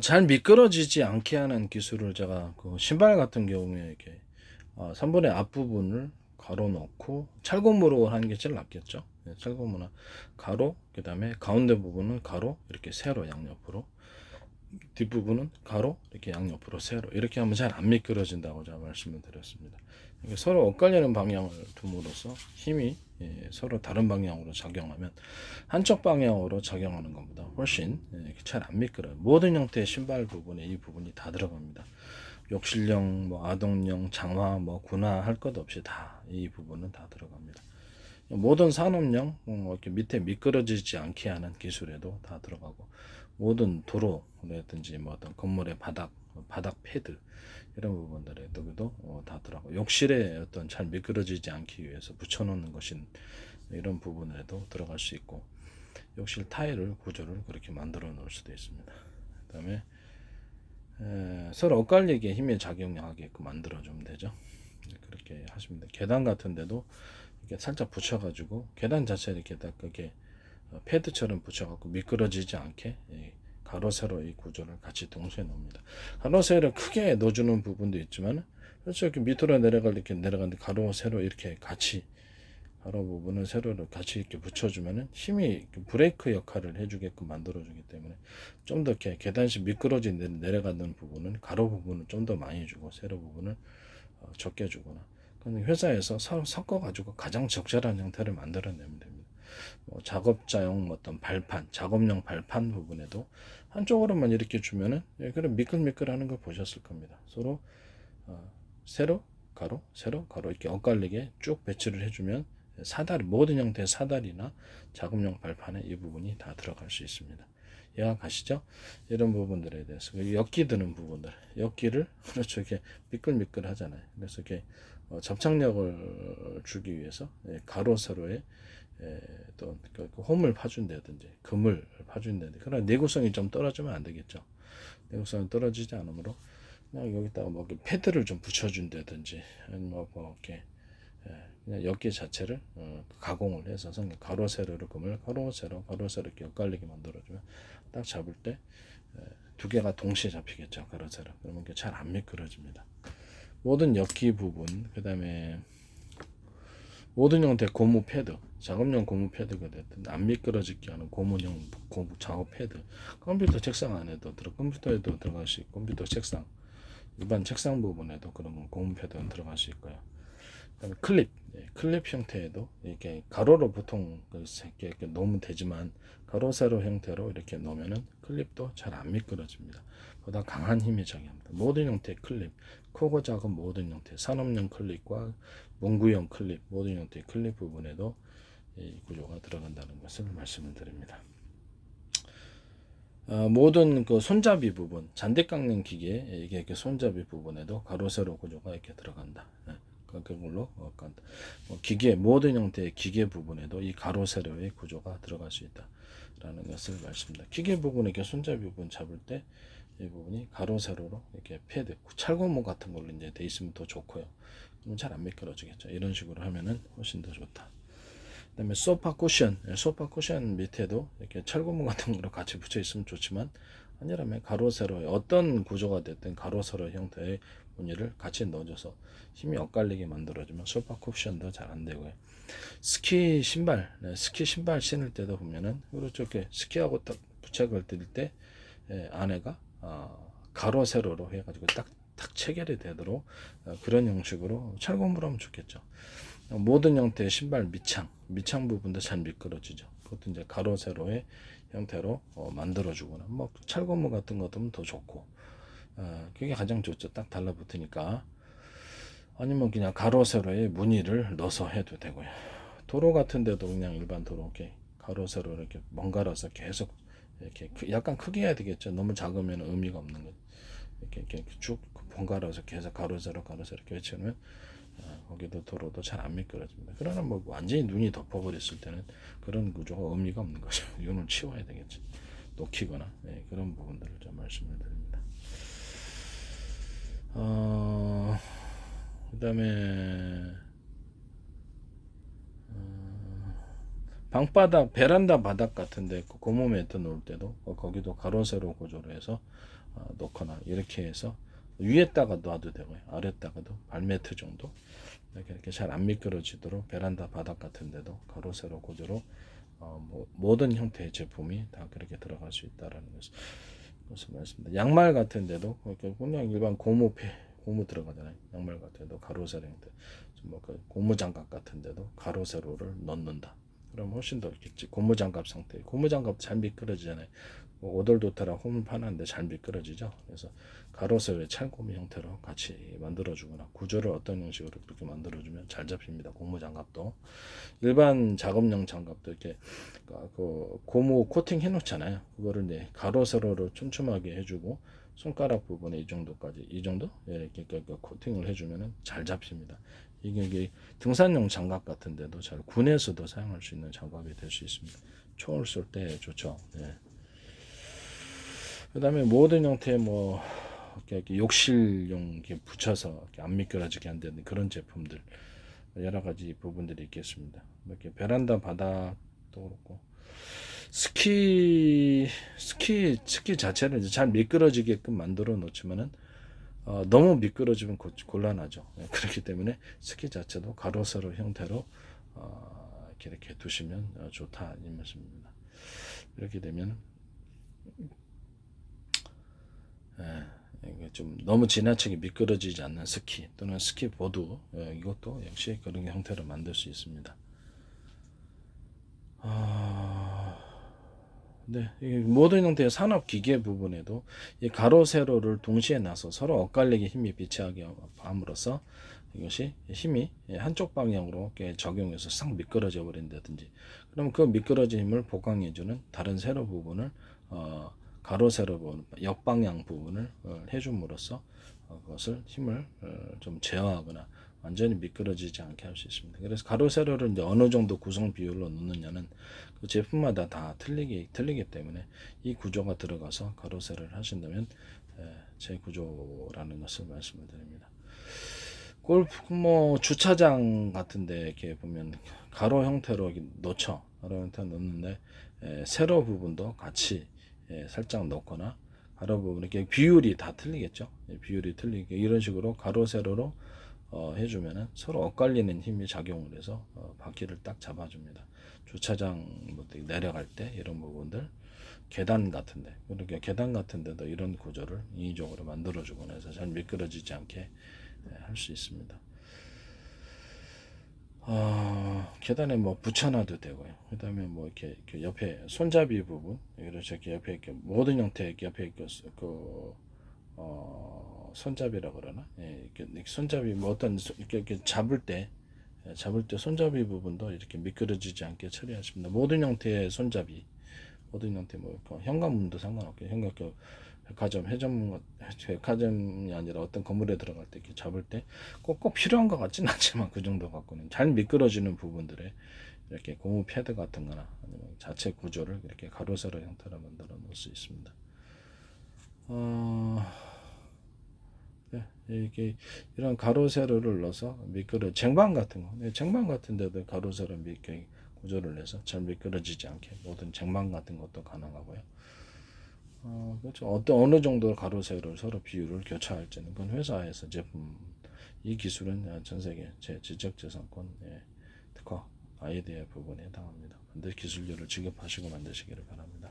어, 잘 미끄러지지 않게 하는 기술을 제가 그 신발 같은 경우에 이렇게 어, 3분의 앞부분을 가로 넣고 찰고무로 하는 게 제일 낫겠죠. 네, 찰고무나 가로, 그 다음에 가운데 부분은 가로 이렇게 세로 양옆으로 뒷부분은 가로 이렇게 양옆으로 세로 이렇게 하면 잘 안 미끄러진다고 제가 말씀을 드렸습니다. 이게 서로 엇갈리는 방향을 둠으로써 힘이 예, 서로 다른 방향으로 작용하면 한쪽 방향으로 작용하는 것보다 훨씬 예, 잘안 미끄러요. 모든 형태의 신발 부분에 이 부분이 다 들어갑니다. 욕실용, 뭐 아동용, 장화, 뭐 군화 할 것 없이 다 이 부분은 다 들어갑니다. 모든 산업용 뭐 이렇게 밑에 미끄러지지 않게 하는 기술에도 다 들어가고 모든 도로라든지 뭐 어떤 건물의 바닥, 바닥 패드 이런 부분들에도 어, 다 들어가고 욕실에 어떤 잘 미끄러지지 않기 위해서 붙여놓는 것인 이런 부분에도 들어갈 수 있고 욕실 타일을 구조를 그렇게 만들어 놓을 수도 있습니다. 그다음에 에, 서로 엇갈리게 힘이 작용하게끔 만들어 주면 되죠. 그렇게 하시면 돼요. 계단 같은 데도 이렇게 살짝 붙여가지고 계단 자체를 이렇게 딱 그렇게 어, 패드처럼 붙여갖고 미끄러지지 않게 이 가로 세로 이 구조를 같이 동시에 놓습니다. 가로 세로 크게 넣어주는 부분도 있지만 그렇죠 이렇게 밑으로 내려갈 이렇게 내려가는데 가로 세로 이렇게 같이 가로 부분을 세로로 같이 이렇게 붙여주면은 힘이 브레이크 역할을 해주게끔 만들어주기 때문에 좀 더 이렇게 계단식 미끄러진 내- 내려가는 부분은 가로 부분을 좀더 많이 주고 세로 부분을 어, 적게 주거나 회사에서 섞어가지고 가장 적절한 형태를 만들어내면 됩니다. 뭐 작업자용 뭐 어떤 발판, 작업용 발판 부분에도 한쪽으로만 이렇게 주면은 예, 그런 미끌미끌하는 걸 보셨을 겁니다. 서로 어, 세로, 가로, 세로, 가로 이렇게 엇갈리게 쭉 배치를 해주면 사다리 모든 형태의 사다리나 작업용 발판에 이 부분이 다 들어갈 수 있습니다. 이해가 가시죠? 이런 부분들에 대해서 그리고 엮기 드는 부분들, 엮기를 그렇죠 이렇게 미끌미끌 하잖아요. 그래서 이렇게 어, 접착력을 주기 위해서 예, 가로 세로에 예, 또 그, 그 홈을 파준다든지 금을 파준다든지 그런 내구성이 좀 떨어지면 안 되겠죠. 내구성이 떨어지지 않으므로 그냥 여기다가 뭐 이렇게 패드를 좀 붙여준다든지 아니면 뭐, 뭐 이렇게 예, 그냥 엮기 자체를 어, 가공을 해서 성 가로 세로를 금을 가로 세로 가로 세로 이렇게 엇갈리게 만들어주면 딱 잡을 때 두 개가 동시에 잡히겠죠 가로 세로 그러면 잘 안 미끄러집니다. 모든 엮기 부분 그 다음에 모든 형태 고무 패드 작업용 고무 패드가 됐든 안 미끄러지게 하는 고무용 고무 작업 패드 컴퓨터 책상 안에도 들어 컴퓨터에도 들어갈 수 있고 컴퓨터 책상 일반 책상 부분에도 건 고무 패드가 들어갈 수 있고요. 그다음에 클립 예, 클립 형태에도 이렇게 가로로 보통 그 이렇게 놓으면 되지만 가로 세로 형태로 이렇게 놓으면은 클립도 잘 안 미끄러집니다. 보다 강한 힘이 작용합니다. 모든 형태의 클립, 크고 작은 모든 형태, 산업용 클립과 문구용 클립, 모든 형태의 클립 부분에도 이 구조가 들어간다는 것을 말씀을 드립니다. 어, 모든 그 손잡이 부분, 잔디 깎는 기계, 이게 이렇게 손잡이 부분에도 가로 세로 구조가 이렇게 들어간다. 예, 그- 그걸로 어, 그- 뭐 기계 모든 형태의 기계 부분에도 이 가로 세로의 구조가 들어갈 수 있다라는 것을 말씀드립니다. 기계 부분 이렇게 손잡이 부분 잡을 때 이 부분이 가로 세로로 이렇게 패드, 찰고무 같은 걸로 이제 돼 있으면 더 좋고요. 그러면 잘안 미끄러지겠죠. 이런 식으로 하면은 훨씬 더 좋다. 그 다음에 소파 쿠션, 예, 소파 쿠션 밑에도 이렇게 철고무 같은 거로 같이 붙여 있으면 좋지만 아니라면 가로 세로의 어떤 구조가 됐든 가로 세로 형태의 무늬를 같이 넣어줘서 힘이 엇갈리게 만들어주면 소파 쿠션도 잘 안 되고요. 스키 신발, 네, 스키 신발 신을 때도 보면은. 이렇게 스키하고 딱 부착을 드릴 때 예, 안에가 어, 가로 세로로 해가지고 딱, 딱 체결이 되도록 어, 그런 형식으로 철공부로 하면 좋겠죠. 어, 모든 형태의 신발 밑창, 밑창 부분도 잘 미끄러지죠. 그것도 이제 가로 세로의 형태로 어, 만들어주거나 뭐 철고무 같은 것도 더 좋고 어, 그게 가장 좋죠. 딱 달라붙으니까 아니면 그냥 가로 세로의 무늬를 넣어서 해도 되고요. 도로 같은 데도 그냥 일반 도로 이렇게 가로 세로 이렇게 번갈아서 계속 이렇게 크- 약간 크게 해야 되겠죠. 너무 작으면 의미가 없는 거죠. 이렇게 이렇게 쭉 번갈아서 계속 가로 세로 가로 세로 이렇게 외치면 어, 거기도 도로도 잘 안 미끄러집니다. 그러나 뭐 완전히 눈이 덮어버렸을 때는 그런 구조가 의미가 없는 거죠. 이거는 치워야 되겠죠. 놓기거나 예, 그런 부분들을 좀 말씀을 드립니다. 어, 그 다음에 방바닥 베란다 바닥 같은데 그 고무 매트 놓을 때도 어, 거기도 가로 세로 구조로 해서 어, 놓거나 이렇게 해서 위에다가 놔도 되고요 아래다가도 발매트 정도 이렇게, 이렇게 잘 안 미끄러지도록 베란다 바닥 같은데도 가로 세로 구조로 어, 뭐, 모든 형태의 제품이 다 그렇게 들어갈 수 있다라는 것을, 것을 말씀드립니다. 양말 같은데도 이렇게 그냥 일반 고무 폐 고무 들어가잖아요. 양말 같은데도 가로 세로 형태, 뭐그 고무 장갑 같은데도 가로 세로를 넣는다. 그럼 훨씬 더 있겠지. 고무 장갑 상태. 고무 장갑 잘 미끄러지잖아요. 뭐 오돌도타라 홈을 파는데 잘 미끄러지죠. 그래서 가로세로의 찰고무 형태로 같이 만들어주거나 구조를 어떤 형식으로 그렇게 만들어주면 잘 잡힙니다. 고무 장갑도 일반 작업용 장갑도 이렇게 그 고무 코팅 해놓잖아요. 그거를 이제 가로세로로 촘촘하게 해주고 손가락 부분에 이 정도까지 이 정도 예, 이렇게 코팅을 해주면은 잘 잡힙니다. 이게, 이게 등산용 장갑 같은데도 잘 군에서도 사용할 수 있는 장갑이 될 수 있습니다. 총을 쏠 때 좋죠. 예. 그다음에 모든 형태의 뭐 이렇게, 욕실용 이렇게 붙여서 이렇게 안 미끄러지게 한다는 그런 제품들 여러 가지 부분들이 있겠습니다. 뭐 이렇게 베란다 바닥도 그렇고 스키 스키 스키 자체를 잘 미끄러지게끔 만들어 놓지만은 어, 너무 미끄러지면 고- 곤란하죠. 예, 그렇기 때문에 스키 자체도 가로세로 형태로 어, 이렇게 이렇게 두시면 어, 좋다 이 말씀입니다. 이렇게 되면 예, 좀 너무 지나치게 미끄러지지 않는 스키 또는 스키 보드 예, 이것도 역시 그런 형태로 만들 수 있습니다. 아, 네, 이 모든 형태의 산업 기계 부분에도 이 가로 세로를 동시에 나서 서로 엇갈리게 힘이 비치하게 함으로써 이것이 힘이 한쪽 방향으로 적용해서 싹 미끄러져 버린다든지 그럼 그 미끄러진 힘을 보강해주는 다른 세로 부분을 어, 가로 세로 부분 역방향 부분을 어, 해줌으로써 어, 그것을 힘을 어, 좀 제어하거나 완전히 미끄러지지 않게 할 수 있습니다. 그래서 가로 세로를 이제 어느 정도 구성 비율로 넣느냐는 그 제품마다 다 틀리기 틀리기 때문에 이 구조가 들어가서 가로 세로를 하신다면 에, 제 구조라는 것을 말씀을 드립니다. 골프 뭐 주차장 같은데 이렇게 보면 가로 형태로 놓죠. 가로 형태 놓는데 에, 세로 부분도 같이 예, 살짝 넣거나 가로 부분 이렇게 비율이 다 틀리겠죠. 예, 비율이 틀리게 이런 식으로 가로 세로로 어, 해주면은 서로 엇갈리는 힘이 작용을 해서 어, 바퀴를 딱 잡아줍니다. 주차장 뭐 내려갈 때 이런 부분들 계단 같은데 그렇게 계단 같은데도 이런 구조를 인위적으로 만들어주거나 해서 잘 미끄러지지 않게 할수 있습니다. 어, 계단에 뭐 붙여놔도 되고요. 그다음에 뭐 이렇게, 이렇게 옆에 손잡이 부분. 이렇게 옆에 이렇게 모든 형태 이렇게 옆에 이렇게 그 어, 손잡이라 그러나, 예, 이렇게, 손잡이 뭐 어떤 손- 이렇게, 이렇게 잡을 때 예, 잡을 때 손잡이 부분도 이렇게 미끄러지지 않게 처리하십니다. 모든 형태의 손잡이, 모든 형태 뭐그 현관문도 상관없게 현관 그 백화점 회전문 같- 백화점이 아니라 어떤 건물에 들어갈 때 이렇게 잡을 때 꼭꼭 필요한 것 같지는 않지만 그 정도 갖고는 잘 미끄러지는 부분들에 이렇게 고무 패드 같은 거나 아니면 자체 구조를 이렇게 가로세로 형태로 만들어 놓을 수 있습니다. 어, 네, 이게 이런 가로 세로를 넣어서 미끄러 쟁반 같은 거, 네, 쟁반 같은 데도 가로 세로 이렇게 구조를 내서 잘 미끄러지지 않게 모든 쟁반 같은 것도 가능하고요. 어, 그렇죠. 어떤 어느 정도 가로 세로를 서로 비율을 교차할지는 그건 회사에서 제품 이 기술은 전 세계 제 지적 재산권 예, 특허 아이디어 부분에 해당합니다. 반드시 기술료를 지급하시고 만드시기를 바랍니다.